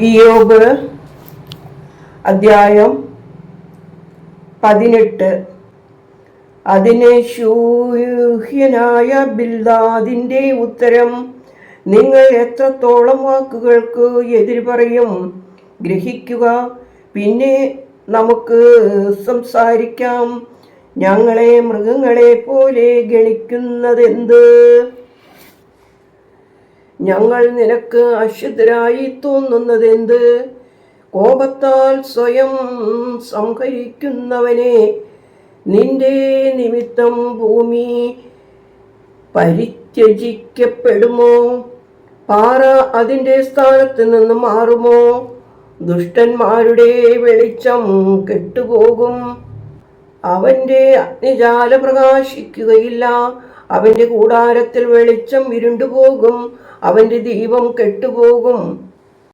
ഇയോബ് അദ്ധ്യായം പതിനെട്ട്. അതിനെ ശൂഹ്യനായ ബിൽദാദിന്റെ ഉത്തരം നിങ്ങൾ എത്രത്തോളം വാക്കുകൾക്ക് എതിര് പറയും? ഗ്രഹിക്കുക. പിന്നെ നമുക്ക് സംസാരിക്കാം. ഞങ്ങളെ മൃഗങ്ങളെ പോലെ ഗണിക്കുന്നതെന്ത്? ഞങ്ങൾ നിനക്ക് അശുദ്ധരായി തോന്നുന്നതെന്ത്? കോപത്താൽ സ്വയം സംഹരിക്കുന്നവനെ നിന്റെ നിമിത്തം ഭൂമി പരിത്യജിക്കപ്പെടുമോ? പാറ അതിന്റെ സ്ഥാനത്ത് നിന്ന് മാറുമോ? ദുഷ്ടന്മാരുടെ വെളിച്ചം കെട്ടുപോകും. അവന്റെ അഗ്നിജാല പ്രകാശിക്കുകയില്ല. അവന്റെ കൂടാരത്തിൽ വെളിച്ചം ഇരുണ്ടുപോകും. അവന്റെ ദീപം കെട്ടുപോകും.